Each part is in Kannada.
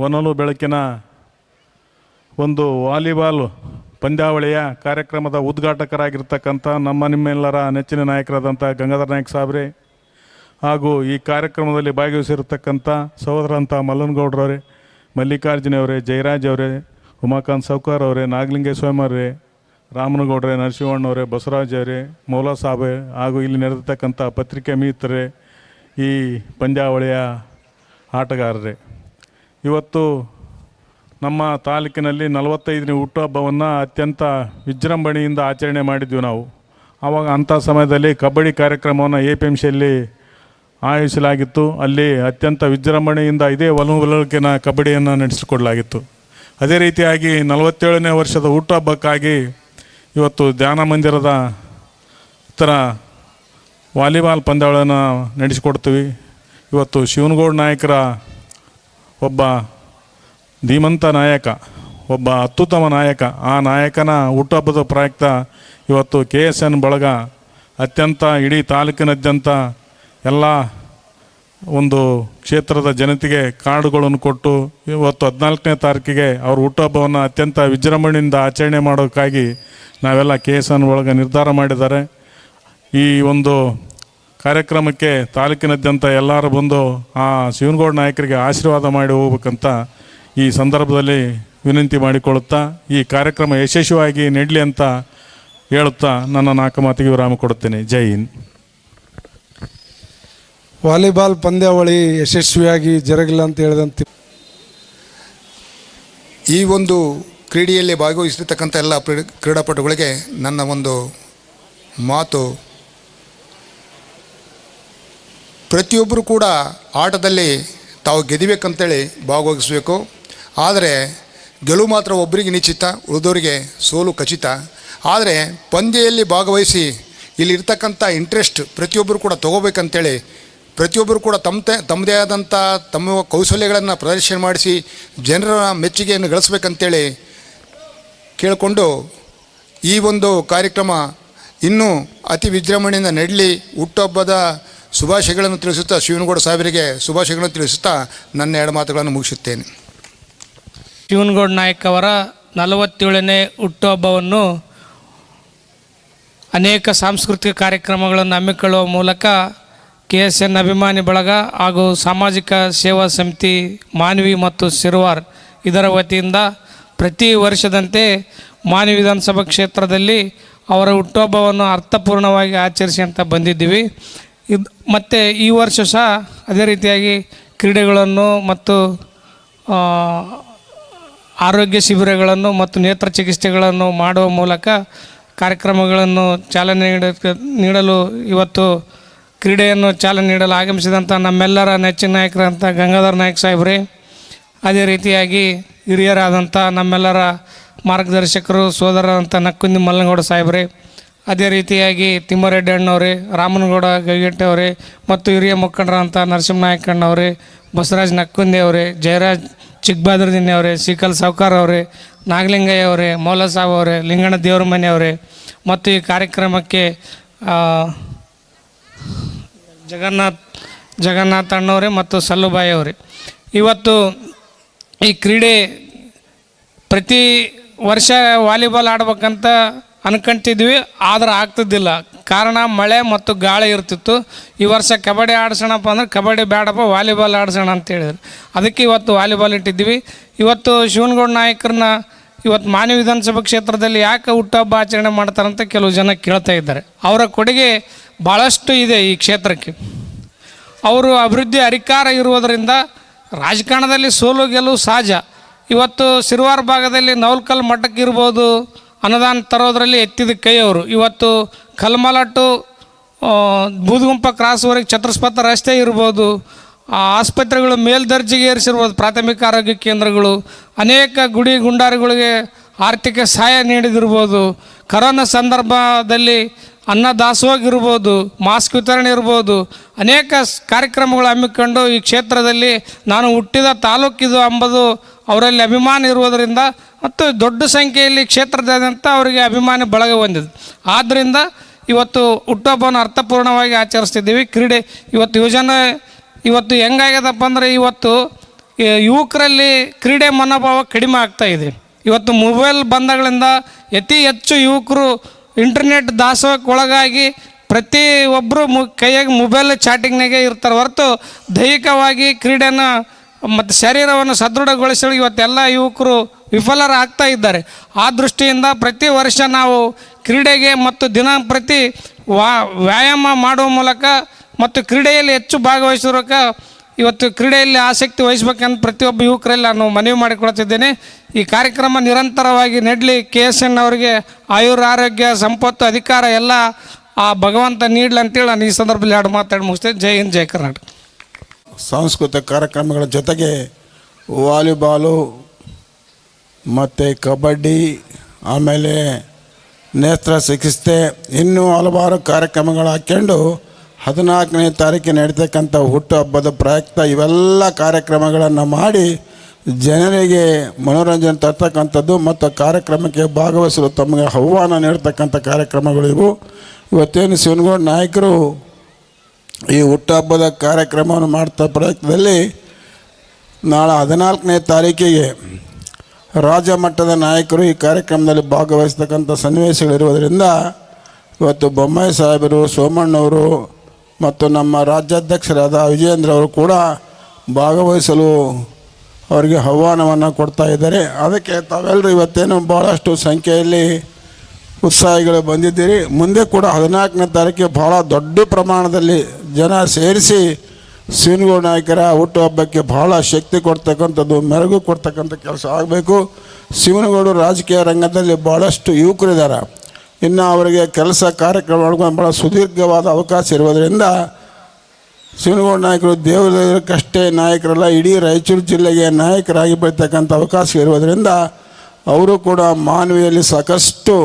ಹೊನಲು ಬೆಳಕಿನ ಒಂದು ವಾಲಿಬಾಲ್ ಪಂದ್ಯಾವಳಿಯ ಕಾರ್ಯಕ್ರಮದ ಉದ್ಘಾಟಕರಾಗಿರ್ತಕ್ಕಂಥ ನಮ್ಮ ನಿಮ್ಮೆಲ್ಲರ ನೆಚ್ಚಿನ ನಾಯಕರಾದಂಥ ಗಂಗಾಧರ ನಾಯಕ್ ಸಾಬ್ರೆ ಹಾಗೂ ಈ ಕಾರ್ಯಕ್ರಮದಲ್ಲಿ ಭಾಗವಹಿಸಿರ್ತಕ್ಕಂಥ ಸಹೋದರಂಥ ಮಲ್ಲನಗೌಡ್ರವರೇ ಮಲ್ಲಿಕಾರ್ಜುನ ಅವರೇ ಜಯರಾಜ್ ಅವರೇ ಉಮಾಕಾಂತ್ ಸೌಕರ್ ಅವರೇ ನಾಗಲಿಂಗೇ ಸ್ವಾಮಿ ಅವರೇ ರಾಮನಗೌಡ್ರೆ, ನರಸಿಂಹಣ್ಣವರೇ ಬಸವರಾಜ್ ಅವರೇ ಮೌಲಾ ಸಾಬೆ ಹಾಗೂ ಇಲ್ಲಿ ನಡೆದಿರ್ತಕ್ಕಂಥ ಪತ್ರಿಕೆ ಮಿತ್ರರೇ, ಈ ಪಂದ್ಯಾವಳಿಯ ಆಟಗಾರರೇ. ಇವತ್ತು ನಮ್ಮ ತಾಲೂಕಿನಲ್ಲಿ ನಲವತ್ತೈದನೇ ಹುಟ್ಟುಹಬ್ಬವನ್ನು ಅತ್ಯಂತ ವಿಜೃಂಭಣೆಯಿಂದ ಆಚರಣೆ ಮಾಡಿದ್ವಿ ನಾವು. ಆವಾಗ ಅಂಥ ಸಮಯದಲ್ಲಿ ಕಬಡ್ಡಿ ಕಾರ್ಯಕ್ರಮವನ್ನು ಎ ಪಿ ಎಂ ಸಿಯಲ್ಲಿ ಆಯೋಜಿಸಲಾಗಿತ್ತು. ಅಲ್ಲಿ ಅತ್ಯಂತ ವಿಜೃಂಭಣೆಯಿಂದ ಇದೇ ಒಲವುಲಕಿನ ಕಬಡ್ಡಿಯನ್ನು ನಡೆಸಿಕೊಡಲಾಗಿತ್ತು. ಅದೇ ರೀತಿಯಾಗಿ ನಲವತ್ತೇಳನೇ ವರ್ಷದ ಹುಟ್ಟುಹಬ್ಬಕ್ಕಾಗಿ ಇವತ್ತು ಧ್ಯಾನ ಮಂದಿರದ ಥರ ವಾಲಿಬಾಲ್ ಪಂದ್ಯಾವಳಿಯನ್ನು ನಡೆಸಿಕೊಡ್ತೀವಿ. ಇವತ್ತು ಶಿವನಗೌಡ ನಾಯಕರ ಒಬ್ಬ ಧೀಮಂತ ನಾಯಕ, ಒಬ್ಬ ಅತ್ಯುತ್ತಮ ನಾಯಕ. ಆ ನಾಯಕನ ಹುಟ್ಟುಹಬ್ಬದ ಪ್ರಯುಕ್ತ ಇವತ್ತು ಕೆ ಎಸ್ ಎನ್ ಬಳಗ ಅತ್ಯಂತ ಇಡೀ ತಾಲೂಕಿನಾದ್ಯಂತ ಎಲ್ಲ ಒಂದು ಕ್ಷೇತ್ರದ ಜನತೆಗೆ ಕಾರ್ಡುಗಳನ್ನು ಕೊಟ್ಟು ಇವತ್ತು ಹದಿನಾಲ್ಕನೇ ತಾರೀಕಿಗೆ ಅವ್ರ ಹುಟ್ಟುಹಬ್ಬವನ್ನು ಅತ್ಯಂತ ವಿಜೃಂಭಣೆಯಿಂದ ಆಚರಣೆ ಮಾಡೋಕ್ಕಾಗಿ ನಾವೆಲ್ಲ ಕೆ ಎಸ್ ಎನ್ ಒಳಗೆ ನಿರ್ಧಾರ ಮಾಡಿದ್ದಾರೆ. ಈ ಒಂದು ಕಾರ್ಯಕ್ರಮಕ್ಕೆ ತಾಲೂಕಿನಾದ್ಯಂತ ಎಲ್ಲರೂ ಬಂದು ಆ ಶಿವನಗೌಡ ನಾಯಕರಿಗೆ ಆಶೀರ್ವಾದ ಮಾಡಿ ಹೋಗ್ಬೇಕಂತ ಈ ಸಂದರ್ಭದಲ್ಲಿ ವಿನಂತಿ ಮಾಡಿಕೊಳ್ಳುತ್ತಾ ಈ ಕಾರ್ಯಕ್ರಮ ಯಶಸ್ವಿಯಾಗಿ ನೆಡಲಿ ಅಂತ ಹೇಳುತ್ತಾ ನನ್ನ ನಾಲ್ಕು ಮಾತಿಗೆ ವಿರಾಮ ಕೊಡುತ್ತೇನೆ. ಜೈ ಹಿಂದ್. ವಾಲಿಬಾಲ್ ಪಂದ್ಯಾವಳಿ ಯಶಸ್ವಿಯಾಗಿ ಜರುಗಿಲ್ಲ ಅಂತ ಹೇಳಿದಂತೆ. ಈ ಒಂದು ಕ್ರೀಡೆಯಲ್ಲಿ ಭಾಗವಹಿಸಿರ್ತಕ್ಕಂಥ ಎಲ್ಲ ಕ್ರೀಡೆ- ಕ್ರೀಡಾಪಟುಗಳಿಗೆ ನನ್ನ ಒಂದು ಮಾತು ಪ್ರತಿಯೊಬ್ಬರು ಕೂಡ ಆಟದಲ್ಲಿ ತಾವು ಗೆದಿಬೇಕಂತೇಳಿ ಭಾಗವಹಿಸಬೇಕು. ಆದರೆ ಗೆಲುವು ಮಾತ್ರ ಒಬ್ಬರಿಗೆ ನಿಶ್ಚಿತ, ಉಳಿದವರಿಗೆ ಸೋಲು ಖಚಿತ. ಆದರೆ ಪಂದ್ಯದಲ್ಲಿ ಭಾಗವಹಿಸಿ ಇಲ್ಲಿರ್ತಕ್ಕಂಥ ಇಂಟ್ರೆಸ್ಟ್ ಪ್ರತಿಯೊಬ್ಬರು ಕೂಡ ತೊಗೋಬೇಕಂತೇಳಿ, ಪ್ರತಿಯೊಬ್ಬರು ಕೂಡ ತಮ್ಮದೇ ತಮ್ಮದೇ ಆದಂಥ ತಮ್ಮ ಕೌಶಲ್ಯಗಳನ್ನು ಪ್ರದರ್ಶನ ಮಾಡಿಸಿ ಜನರ ಮೆಚ್ಚುಗೆಯನ್ನು ಗಳಿಸ್ಬೇಕಂತೇಳಿ ಕೇಳಿಕೊಂಡು ಈ ಒಂದು ಕಾರ್ಯಕ್ರಮ ಇನ್ನೂ ಅತಿ ವಿಜೃಂಭಣೆಯಿಂದ ನಡಲಿ. ಹುಟ್ಟುಹಬ್ಬದ ಶುಭಾಶಯಗಳನ್ನು ತಿಳಿಸುತ್ತಾ, ಶಿವನಗೌಡ ಸಾಹೇಬರಿಗೆ ಶುಭಾಶಯಗಳನ್ನು ತಿಳಿಸುತ್ತಾ ನನ್ನ ಎರಡು ಮಾತುಗಳನ್ನು ಮುಗಿಸುತ್ತೇನೆ. ಶಿವನಗೌಡ ನಾಯಕ್ ಅವರ ನಲವತ್ತೇಳನೇ ಹುಟ್ಟುಹಬ್ಬವನ್ನು ಅನೇಕ ಸಾಂಸ್ಕೃತಿಕ ಕಾರ್ಯಕ್ರಮಗಳನ್ನು ಹಮ್ಮಿಕೊಳ್ಳುವ ಮೂಲಕ ಕೆ ಎಸ್ ಎನ್ ಅಭಿಮಾನಿ ಬಳಗ ಹಾಗೂ ಸಾಮಾಜಿಕ ಸೇವಾ ಸಮಿತಿ ಮಾನವಿ ಮತ್ತು ಸಿರ್ವಾರ್ ಇದರ ವತಿಯಿಂದ ಪ್ರತಿ ವರ್ಷದಂತೆ ಮಾನ್ವಿ ವಿಧಾನಸಭಾ ಕ್ಷೇತ್ರದಲ್ಲಿ ಅವರ ಹುಟ್ಟುಹಬ್ಬವನ್ನು ಅರ್ಥಪೂರ್ಣವಾಗಿ ಆಚರಿಸಿ ಅಂತ ಬಂದಿದ್ದೀವಿ. ಇದು ಮತ್ತು ಈ ವರ್ಷ ಸಹ ಅದೇ ರೀತಿಯಾಗಿ ಕ್ರೀಡೆಗಳನ್ನು ಮತ್ತು ಆರೋಗ್ಯ ಶಿಬಿರಗಳನ್ನು ಮತ್ತು ನೇತ್ರ ಚಿಕಿತ್ಸೆಗಳನ್ನು ಮಾಡುವ ಮೂಲಕ ಕಾರ್ಯಕ್ರಮಗಳನ್ನು ಚಾಲನೆ ನೀಡಲು ಇವತ್ತು ಕ್ರೀಡೆಯನ್ನು ಚಾಲನೆ ನೀಡಲು ಆಗಮಿಸಿದಂಥ ನಮ್ಮೆಲ್ಲರ ನೆಚ್ಚಿನ ನಾಯಕರಂಥ ಗಂಗಾಧರ ನಾಯಕ್ ಸಾಹೇಬ್ರೆ, ಅದೇ ರೀತಿಯಾಗಿ ಹಿರಿಯರಾದಂಥ ನಮ್ಮೆಲ್ಲರ ಮಾರ್ಗದರ್ಶಕರು ಸೋದರರಂಥ ನಕ್ಕುಂದಿ ಮಲ್ಲನಗೌಡ ಸಾಹೇಬ್ರೆ ಅದೇ ರೀತಿಯಾಗಿ ತಿಮ್ಮರೆಡ್ಡಿ ಅಣ್ಣವ್ರೆ, ರಾಮನಗೌಡ ಗೈಗಟ್ಟೆ ಅವರೇ ಮತ್ತು ಹಿರಿಯ ಮುಖಂಡರಂಥ ನರಸಿಂಹ ನಾಯಕ್ ಅಣ್ಣವರೇ, ಬಸವರಾಜ್ ನಕ್ಕುಂದಿ ಅವರೇ, ಜಯರಾಜ್ ಚಿಕ್ಕಬಾದ್ರದಿನ್ನಿ ಅವರೇ ಸಿಕಲ್ ಸಾವ್ಕಾರ್ ಅವರೇ, ನಾಗಲಿಂಗಯ್ಯ ಅವರೇ ಮೌಲ ಸಾಬ್ ಅವರೇ, ಲಿಂಗಣ್ಣ ದೇವ್ರ ಮನೆ ಅವರೇ ಮತ್ತು ಈ ಕಾರ್ಯಕ್ರಮಕ್ಕೆ ಜಗನ್ನಾಥ್ ಜಗನ್ನಾಥ್ ಅಣ್ಣವರೇ ಮತ್ತು ಸಲ್ಲುಬಾಯಿ ಅವರೇ. ಇವತ್ತು ಈ ಕ್ರೀಡೆ ಪ್ರತಿ ವರ್ಷ ವಾಲಿಬಾಲ್ ಆಡ್ಬೇಕಂತ ಅನ್ಕೊಂತಿದ್ವಿ ಆದ್ರೆ ಆಗ್ತಿದ್ದಿಲ್ಲ. ಕಾರಣ ಮಳೆ ಮತ್ತು ಗಾಳಿ ಇರ್ತಿತ್ತು. ಈ ವರ್ಷ ಕಬಡ್ಡಿ ಆಡಿಸೋಣಪ್ಪ ಅಂದ್ರೆ ಕಬಡ್ಡಿ ಬೇಡಪ್ಪ ವಾಲಿಬಾಲ್ ಆಡಿಸೋಣ ಅಂತ ಹೇಳಿದ್ರು. ಅದಕ್ಕೆ ಇವತ್ತು ವಾಲಿಬಾಲ್ ಇಟ್ಟಿದ್ವಿ ಇವತ್ತು ಶಿವನಗೌಡ ನಾಯಕರನ್ನ ಇವತ್ತು ಮಾನ್ಯ ವಿಧಾನಸಭಾ ಕ್ಷೇತ್ರದಲ್ಲಿ ಯಾಕೆ ಹುಟ್ಟುಹಬ್ಬ ಆಚರಣೆ ಮಾಡ್ತಾರಂತ ಕೆಲವು ಜನ ಕೇಳ್ತಾ ಇದ್ದಾರೆ. ಅವರ ಕೊಡುಗೆ ಭಾಳಷ್ಟು ಇದೆ ಈ ಕ್ಷೇತ್ರಕ್ಕೆ. ಅವರು ಅಭಿವೃದ್ಧಿ ಅಧಿಕಾರ ಇರುವುದರಿಂದ ರಾಜಕಾರಣದಲ್ಲಿ ಸೋಲು ಗೆಲುವು ಸಹಜ. ಇವತ್ತು ಸಿರುವಾರ ಭಾಗದಲ್ಲಿ ನವಲ್ಕಲ್ ಮಠಕ್ಕೆ ಇರ್ಬೋದು ಅನುದಾನ ತರೋದರಲ್ಲಿ ಎತ್ತಿದ ಕೈ ಅವರು ಇವತ್ತು ಕಲ್ಮಲ ಟು ಆ, ಬೂದುಗುಂಪ ಕ್ರಾಸ್ವರೆಗೆ ಚತುಷ್ಪಥ ರಸ್ತೆ ಇರ್ಬೋದು. ಆಸ್ಪತ್ರೆಗಳು ಮೇಲ್ದರ್ಜೆಗೆ ಏರಿಸಿರ್ಬೋದು. ಪ್ರಾಥಮಿಕ ಆರೋಗ್ಯ ಕೇಂದ್ರಗಳು. ಅನೇಕ ಗುಡಿ ಗುಂಡಾರಿಗಳಿಗೆ ಆರ್ಥಿಕ ಸಹಾಯ ನೀಡಿದಿರ್ಬೋದು. ಕರೋನಾ ಸಂದರ್ಭದಲ್ಲಿ ಅನ್ನ ದಾಸೋಗಿರ್ಬೋದು. ಮಾಸ್ಕ್ ವಿತರಣೆ ಇರ್ಬೋದು. ಅನೇಕ ಕಾರ್ಯಕ್ರಮಗಳು ಹಮ್ಮಿಕೊಂಡು ಈ ಕ್ಷೇತ್ರದಲ್ಲಿ ನಾನು ಹುಟ್ಟಿದ ತಾಲೂಕಿದು ಎಂಬುದು ಅವರಲ್ಲಿ ಅಭಿಮಾನ ಇರುವುದರಿಂದ ಮತ್ತು ದೊಡ್ಡ ಸಂಖ್ಯೆಯಲ್ಲಿ ಕ್ಷೇತ್ರದಾದ್ಯಂತ ಅವರಿಗೆ ಅಭಿಮಾನ ಬಳಗ ಹೊಂದಿದೆ. ಆದ್ದರಿಂದ ಇವತ್ತು ಹುಟ್ಟುಹಬ್ಬವನ್ನು ಅರ್ಥಪೂರ್ಣವಾಗಿ ಆಚರಿಸ್ತಿದ್ದೀವಿ. ಕ್ರೀಡೆ ಇವತ್ತು ಯುವಜನ ಇವತ್ತು ಹೆಂಗಾಗ್ಯದಪ್ಪ ಅಂದರೆ ಇವತ್ತು ಯುವಕರಲ್ಲಿ ಕ್ರೀಡೆ ಮನೋಭಾವ ಕಡಿಮೆ ಆಗ್ತಾ ಇದೆ. ಇವತ್ತು ಮೊಬೈಲ್ ಬಂದಗಳಿಂದ ಅತಿ ಹೆಚ್ಚು ಯುವಕರು ಇಂಟರ್ನೆಟ್ ದಾಸೋಹಕ್ಕೆ ಒಳಗಾಗಿ ಪ್ರತಿ ಒಬ್ಬರು ಮು ಕೈಯಾಗಿ ಮೊಬೈಲ್ ಚಾಟಿಂಗ್ನಾಗೆ ಇರ್ತಾರೆ ಹೊರತು ದೈಹಿಕವಾಗಿ ಕ್ರೀಡೆನ ಮತ್ತು ಶರೀರವನ್ನು ಸದೃಢಗೊಳಿಸಲು ಇವತ್ತೆಲ್ಲ ಯುವಕರು ವಿಫಲರಾಗ್ತಾ ಇದ್ದಾರೆ. ಆ ದೃಷ್ಟಿಯಿಂದ ಪ್ರತಿ ವರ್ಷ ನಾವು ಕ್ರೀಡೆಗೆ ಮತ್ತು ದಿನ ಪ್ರತಿ ವಾ, ವ್ಯಾಯಾಮ ಮಾಡುವ ಮೂಲಕ ಮತ್ತು ಕ್ರೀಡೆಯಲ್ಲಿ ಹೆಚ್ಚು ಭಾಗವಹಿಸಿರೋಕ ಇವತ್ತು ಕ್ರೀಡೆಯಲ್ಲಿ ಆಸಕ್ತಿ ವಹಿಸ್ಬೇಕಂತ ಪ್ರತಿಯೊಬ್ಬ ಯುವಕರಲ್ಲಿ ನಾನು ಮನವಿ ಮಾಡಿಕೊಳ್ತಿದ್ದೇನೆ. ಈ ಕಾರ್ಯಕ್ರಮ ನಿರಂತರವಾಗಿ ನೆಡಲಿ ಕೆ ಎಸ್ ಎನ್ ಅವರಿಗೆ ಆಯುರ್ ಆರೋಗ್ಯ, ಸಂಪತ್ತು, ಅಧಿಕಾರ ಎಲ್ಲ ಆ ಭಗವಂತ ನೀಡ್ಲಿ ಅಂತೇಳಿ ನಾನು ಈ ಸಂದರ್ಭದಲ್ಲಿ ಎರಡು ಮಾತಾಡಿ ಮುಗಿಸ್ತೇನೆ. ಜೈ ಹಿಂದ್, ಜೈ ಕರ್ನಾಟಕ. ಸಾಂಸ್ಕೃತಿಕ ಕಾರ್ಯಕ್ರಮಗಳ ಜೊತೆಗೆ ವಾಲಿಬಾಲು, ಮತ್ತು ಕಬಡ್ಡಿ, ಆಮೇಲೆ ನೇತ್ರ ಚಿಕಿತ್ಸೆ, ಇನ್ನೂ ಹಲವಾರು ಕಾರ್ಯಕ್ರಮಗಳು ಹಾಕ್ಕೊಂಡು ಹದಿನಾಲ್ಕನೇ ತಾರೀಕಿನ ನಡೀತಕ್ಕಂಥ ಹುಟ್ಟುಹಬ್ಬದ ಪ್ರಯುಕ್ತ ಇವೆಲ್ಲ ಕಾರ್ಯಕ್ರಮಗಳನ್ನು ಮಾಡಿ ಜನರಿಗೆ ಮನೋರಂಜನೆ ತರ್ತಕ್ಕಂಥದ್ದು ಮತ್ತು ಕಾರ್ಯಕ್ರಮಕ್ಕೆ ಭಾಗವಹಿಸಲು ತಮಗೆ ಆಹ್ವಾನ ನೀಡ್ತಕ್ಕಂಥ ಕಾರ್ಯಕ್ರಮಗಳು ಇವು. ಇವತ್ತೇನು ಶಿವನಗೌಡ ನಾಯಕರು ಈ ಹುಟ್ಟುಹಬ್ಬದ ಕಾರ್ಯಕ್ರಮವನ್ನು ಮಾಡ್ತಾ ಪ್ರಯತ್ನದಲ್ಲಿ ನಾಳೆ ಹದಿನಾಲ್ಕನೇ ತಾರೀಕಿಗೆ ರಾಜ್ಯ ಮಟ್ಟದ ನಾಯಕರು ಈ ಕಾರ್ಯಕ್ರಮದಲ್ಲಿ ಭಾಗವಹಿಸ್ತಕ್ಕಂಥ ಸನ್ನಿವೇಶಗಳಿರುವುದರಿಂದ ಇವತ್ತು ಬೊಮ್ಮಾಯಿ ಸಾಹೇಬರು, ಸೋಮಣ್ಣವರು ಮತ್ತು ನಮ್ಮ ರಾಜ್ಯಾಧ್ಯಕ್ಷರಾದ ವಿಜಯೇಂದ್ರ ಅವರು ಕೂಡ ಭಾಗವಹಿಸಲು ಅವರಿಗೆ ಆಹ್ವಾನವನ್ನು ಕೊಡ್ತಾ ಇದ್ದಾರೆ. ಅದಕ್ಕೆ ತಾವೆಲ್ಲರೂ ಇವತ್ತೇನು ಭಾಳಷ್ಟು ಸಂಖ್ಯೆಯಲ್ಲಿ ಉತ್ಸಾಹಿಗಳು ಬಂದಿದ್ದೀರಿ. ಮುಂದೆ ಕೂಡ ಹದಿನಾಲ್ಕನೇ ತಾರೀಕಿಗೆ ಭಾಳ ದೊಡ್ಡ ಪ್ರಮಾಣದಲ್ಲಿ ಜನ ಸೇರಿಸಿ ಶಿವನಗೌಡ ನಾಯಕರ ಹುಟ್ಟುಹಬ್ಬಕ್ಕೆ ಭಾಳ ಶಕ್ತಿ ಕೊಡ್ತಕ್ಕಂಥದ್ದು, ಮೆರಗು ಕೊಡ್ತಕ್ಕಂಥ ಕೆಲಸ ಆಗಬೇಕು. ಶಿವನಗೌಡರು ರಾಜಕೀಯ ರಂಗದಲ್ಲಿ ಭಾಳಷ್ಟು ಯುವಕರಿದ್ದಾರೆ. ಇನ್ನು ಅವರಿಗೆ ಕೆಲಸ ಕಾರ್ಯಕ್ರಮ ಭಾಳ ಸುದೀರ್ಘವಾದ ಅವಕಾಶ ಇರುವುದರಿಂದ ಶಿವನಗೌಡ ನಾಯಕರು ದೇವರಕ್ಕಷ್ಟೇ ನಾಯಕರಲ್ಲ, ಇಡೀ ರಾಯಚೂರು ಜಿಲ್ಲೆಗೆ ನಾಯಕರಾಗಿ ಬೆಳೀತಕ್ಕಂಥ ಅವಕಾಶ ಇರುವುದರಿಂದ ಅವರು ಕೂಡ ಮಾನವಿಯಲ್ಲಿ ಸಾಕಷ್ಟು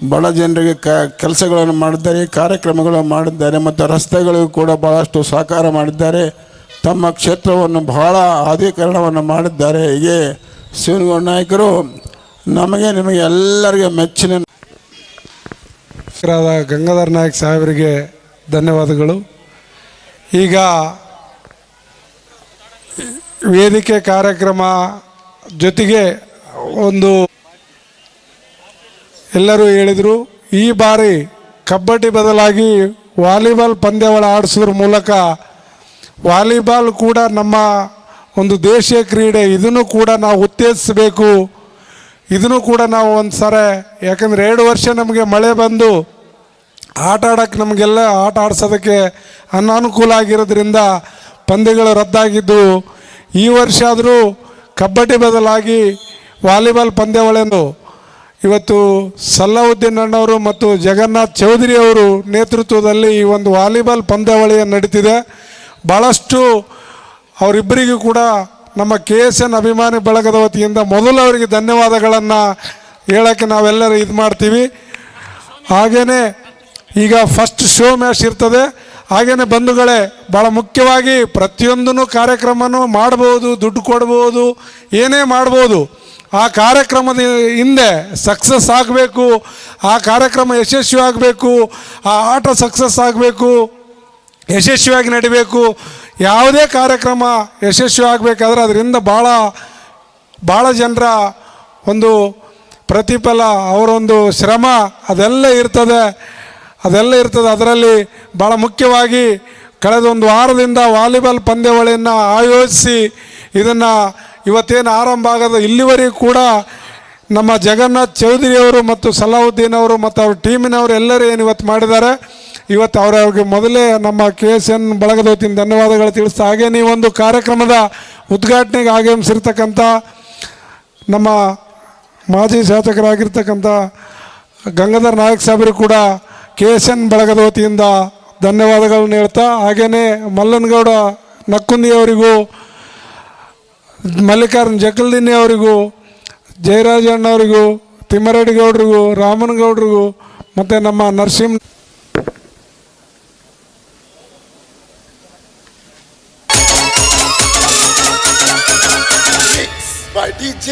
ಬಡ ಜನರಿಗೆ ಕ, ಕೆಲಸಗಳನ್ನು ಮಾಡಿದ್ದಾರೆ, ಕಾರ್ಯಕ್ರಮಗಳನ್ನು ಮಾಡಿದ್ದಾರೆ, ಮತ್ತು ರಸ್ತೆಗಳಿಗೂ ಕೂಡ ಭಾಳಷ್ಟು ಸಹಕಾರ ಮಾಡಿದ್ದಾರೆ. ತಮ್ಮ ಕ್ಷೇತ್ರವನ್ನು ಬಹಳ ಆಧೀಕರಣವನ್ನು ಮಾಡಿದ್ದಾರೆ. ಹೀಗೆ ಶಿವನಗೌಡ ನಾಯಕರು, ನಮಗೆ ನಿಮಗೆ ಎಲ್ಲರಿಗೆ ಮೆಚ್ಚಿನ ಗಂಗಾಧರ ನಾಯಕ್ ಸಾಹೇಬರಿಗೆ ಧನ್ಯವಾದಗಳು. ಈಗ ವೇದಿಕೆ ಕಾರ್ಯಕ್ರಮ ಜೊತೆಗೆ ಒಂದು ಎಲ್ಲರೂ ಹೇಳಿದರು, ಈ ಬಾರಿ ಕಬಡ್ಡಿ ಬದಲಾಗಿ ವಾಲಿಬಾಲ್ ಪಂದ್ಯಾವಳ ಆಡಿಸೋದ್ರ ಮೂಲಕ ವಾಲಿಬಾಲ್ ಕೂಡ ನಮ್ಮ ಒಂದು ದೇಶೀಯ ಕ್ರೀಡೆ, ಇದನ್ನು ಕೂಡ ನಾವು ಉತ್ತೇಜಿಸಬೇಕು. ಇದನ್ನು ಕೂಡ ನಾವು ಒಂದು ಸರಿ ಯಾಕಂದರೆ ಎರಡು ವರ್ಷ ನಮಗೆ ಮಳೆ ಬಂದು ಆಟ ಆಡೋಕ್ಕೆ ನಮಗೆಲ್ಲ ಆಟ ಆಡ್ಸೋದಕ್ಕೆ ಅನಾನುಕೂಲ ಆಗಿರೋದ್ರಿಂದ ಪಂದ್ಯಗಳು ರದ್ದಾಗಿದ್ದು, ಈ ವರ್ಷ ಆದರೂ ಕಬಡ್ಡಿ ಬದಲಾಗಿ ವಾಲಿಬಾಲ್ ಪಂದ್ಯಾವಳಿಯನ್ನು ಇವತ್ತು ಸಲ್ಲಾವುದ್ದೀನ್ ಅಣ್ಣವರು ಮತ್ತು ಜಗನ್ನಾಥ್ ಚೌಧರಿ ಅವರು ನೇತೃತ್ವದಲ್ಲಿ ಈ ಒಂದು ವಾಲಿಬಾಲ್ ಪಂದ್ಯಾವಳಿಯ ನಡೀತಿದೆ. ಭಾಳಷ್ಟು ಅವರಿಬ್ಬರಿಗೂ ಕೂಡ ನಮ್ಮ ಕೆ ಎಸ್ ಎನ್ ಅಭಿಮಾನಿ ಬಳಗದ ವತಿಯಿಂದ ಮೊದಲು ಅವರಿಗೆ ಧನ್ಯವಾದಗಳನ್ನು ಹೇಳೋಕ್ಕೆ ನಾವೆಲ್ಲರೂ ಇದು ಮಾಡ್ತೀವಿ. ಹಾಗೆಯೇ ಈಗ ಫಸ್ಟ್ ಶೋ ಮ್ಯಾಚ್ ಇರ್ತದೆ. ಹಾಗೆಯೇ ಬಂಧುಗಳೇ ಭಾಳ ಮುಖ್ಯವಾಗಿ ಪ್ರತಿಯೊಂದನ್ನು ಕಾರ್ಯಕ್ರಮನೂ ಮಾಡ್ಬೋದು, ದುಡ್ಡು ಕೊಡ್ಬೋದು, ಏನೇ ಮಾಡ್ಬೋದು. ಆ ಕಾರ್ಯಕ್ರಮದ ಹಿಂದೆ ಸಕ್ಸಸ್ ಆಗಬೇಕು, ಆ ಕಾರ್ಯಕ್ರಮ ಯಶಸ್ವಿ ಆಗಬೇಕು, ಆ ಆಟ ಸಕ್ಸಸ್ ಆಗಬೇಕು, ಯಶಸ್ವಿಯಾಗಿ ನಡಿಬೇಕು, ಯಾವುದೇ ಕಾರ್ಯಕ್ರಮ ಯಶಸ್ವಿ ಆಗಬೇಕಾದ್ರೆ ಅದರಿಂದ ಭಾಳ ಭಾಳ ಜನರ ಒಂದು ಪ್ರತಿಫಲ, ಅವರೊಂದು ಶ್ರಮ ಅದೆಲ್ಲ ಇರ್ತದೆ. ಅದೆಲ್ಲ ಇರ್ತದೆ. ಅದರಲ್ಲಿ ಭಾಳ ಮುಖ್ಯವಾಗಿ ಕಳೆದ ಒಂದು ವಾರದಿಂದ ವಾಲಿಬಾಲ್ ಪಂದ್ಯಾವಳಿಯನ್ನು ಆಯೋಜಿಸಿ ಇದನ್ನು ಇವತ್ತೇನು ಆರಂಭ ಆಗದ ಇಲ್ಲಿವರೆಗೂ ಕೂಡ ನಮ್ಮ ಜಗನ್ನಾಥ್ ಚೌಧರಿ ಅವರು ಮತ್ತು ಸಲಾಹುದ್ದೀನ್ ಅವರು ಮತ್ತು ಅವ್ರ ಟೀಮಿನವರು ಎಲ್ಲರೂ ಏನು ಇವತ್ತು ಮಾಡಿದ್ದಾರೆ. ಇವತ್ತು ಅವರವ್ರಿಗೆ ಮೊದಲೇ ನಮ್ಮ ಕೆ ಎಸ್ ಎನ್ ಬಳಗದ ಧನ್ಯವಾದಗಳು ತಿಳಿಸ್ತಾ ಹಾಗೆ ನೀವೊಂದು ಒಂದು ಕಾರ್ಯಕ್ರಮದ ಉದ್ಘಾಟನೆಗೆ ಆಗಮಿಸಿರ್ತಕ್ಕಂಥ ನಮ್ಮ ಮಾಜಿ ಶಾಸಕರಾಗಿರ್ತಕ್ಕಂಥ ಗಂಗಾಧರ್ ನಾಯಕ್ ಸಾಹೇಬರು ಕೂಡ ಕೆ ಎಸ್ ಎನ್ ಬಳಗದ ವತಿಯಿಂದ ಧನ್ಯವಾದಗಳನ್ನ ಹೇಳ್ತಾ ಹಾಗೆಯೇ ಮಲ್ಲನಗೌಡ ನಕ್ಕುಂದಿ ಅವರಿಗೂ ಮಲ್ಲಿಕಾರ್ಜುನ್ ಜಕಲ್ದಿನ್ನಿ ಅವರಿಗೂ ಜಯರಾಜಣ್ಣ ಅವರಿಗೂ ತಿಮ್ಮರೆಡ್ಡಿ ಗೌಡ್ರಿಗೂ ರಾಮನಗೌಡ್ರಿಗೂ ಮತ್ತು ನಮ್ಮ Narasimha by DJ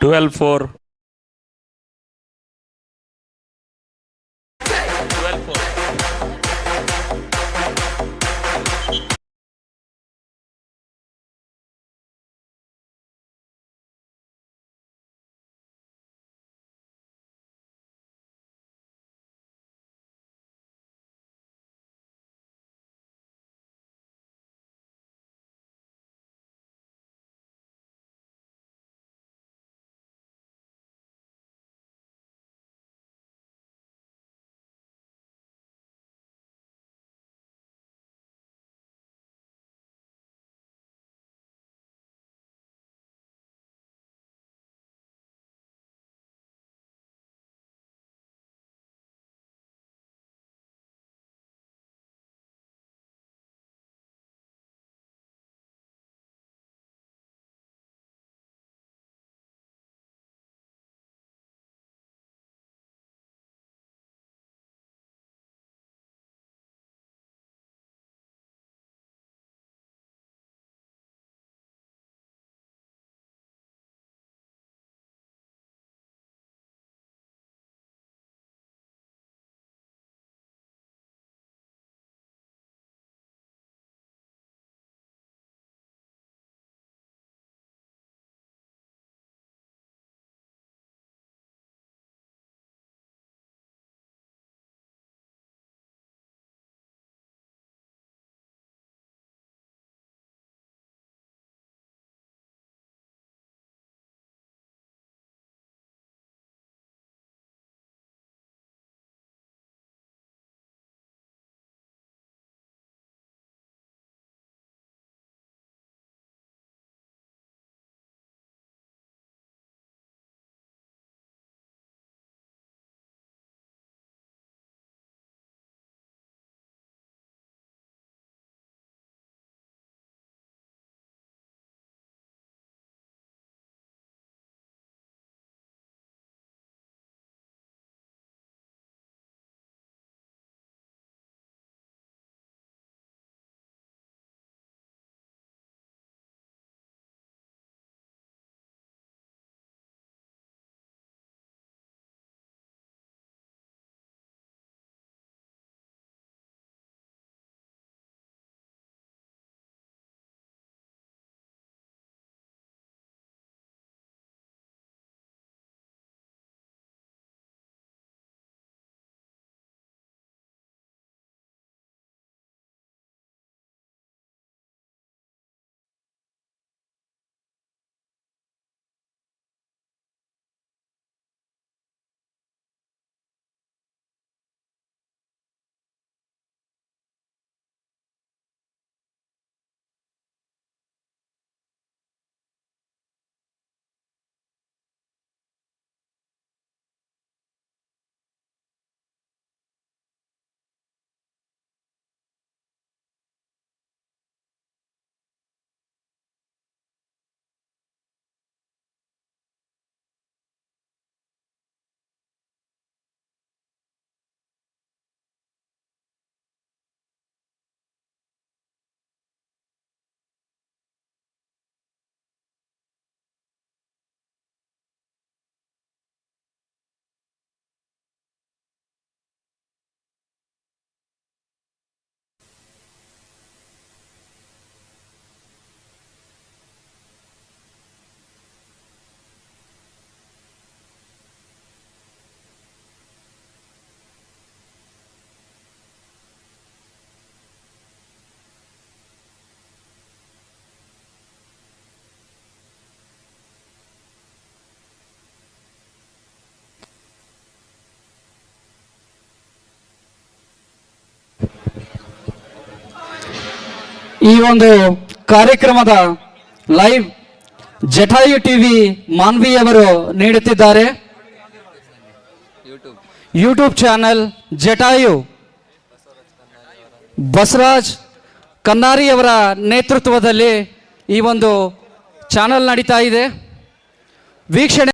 twelve four ಈ ಒಂದು ಕಾರ್ಯಕ್ರಮದ ಲೈವ್ ಜಟಾಯು ಟಿವಿ ಮಾನ್ವಿಯವರು ನೀಡುತ್ತಿದ್ದಾರೆ. ಯೂಟ್ಯೂಬ್ ಚಾನೆಲ್ ಜಟಾಯು ಕನ್ನಾರಿ ಕನ್ನಾರಿಯವರ ನೇತೃತ್ವದಲ್ಲಿ ಈ ಒಂದು ಚಾನೆಲ್ ನಡೀತಾ ಇದೆ. ವೀಕ್ಷಣೆ